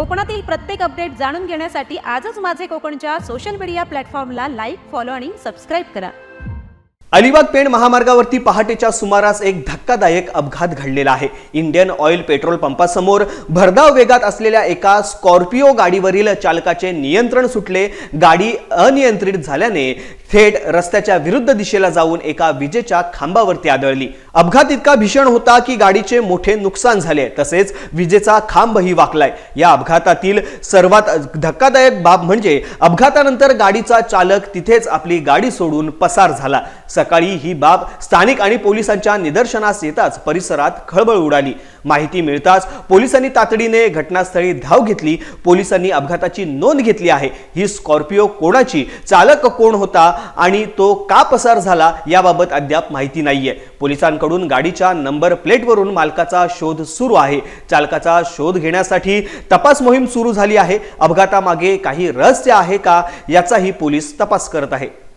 कोकणातील प्रत्येक अपडेट जाणून घेण्यासाठी आजच माझे कोकणच्या सोशल मीडिया प्लॅटफॉर्मला लाईक फॉलो आणि सबस्क्राईब करा. अलिबाग पेण महामार्गावरती पहाटेच्या सुमारास एक धक्कादायक अपघात घडलेला आहे. इंडियन ऑइल पेट्रोल पंपासमोर भरधाव वेगात असलेल्या एका स्कॉर्पिओ गाडीवरील चालकाचे नियंत्रण सुटले. गाडी अनियंत्रित झाल्याने थेट रस्त्याच्या विरुद्ध दिशेला जाऊन एका विजेच्या खांबावरती आदळली. अपघात इतका भीषण होता की गाडीचे मोठे नुकसान झाले. तसेच विजेचा खांबही वाकलाय. या अपघातातील सर्वात धक्कादायक बाब म्हणजे अपघातानंतर गाडीचा चालक तिथेच आपली गाडी सोडून पसार झाला. सकाळी ही बाब स्थानिक आणि पोलिसांच्या निदर्शनास येताच परिसरात खळबळ उडाली. माहिती मिळताच पोलिसांनी तातडीने घटनास्थळी धाव घेतली. पोलिसांनी अपघाताची नोंद घेतली आहे. ही स्कॉर्पिओ कोणाची? चालक कोण होता? आणि तो का पसार झाला याबाबत अद्याप माहिती नाहीये. पोलिसांकडून गाडीच्या नंबर प्लेटवरून मालकाचा शोध सुरू आहे. चालकाचा शोध घेण्यासाठी तपास मोहीम सुरू झाली आहे. अपघातामागे काही रहस्य आहे का याचाही पोलीस तपास करत आहे.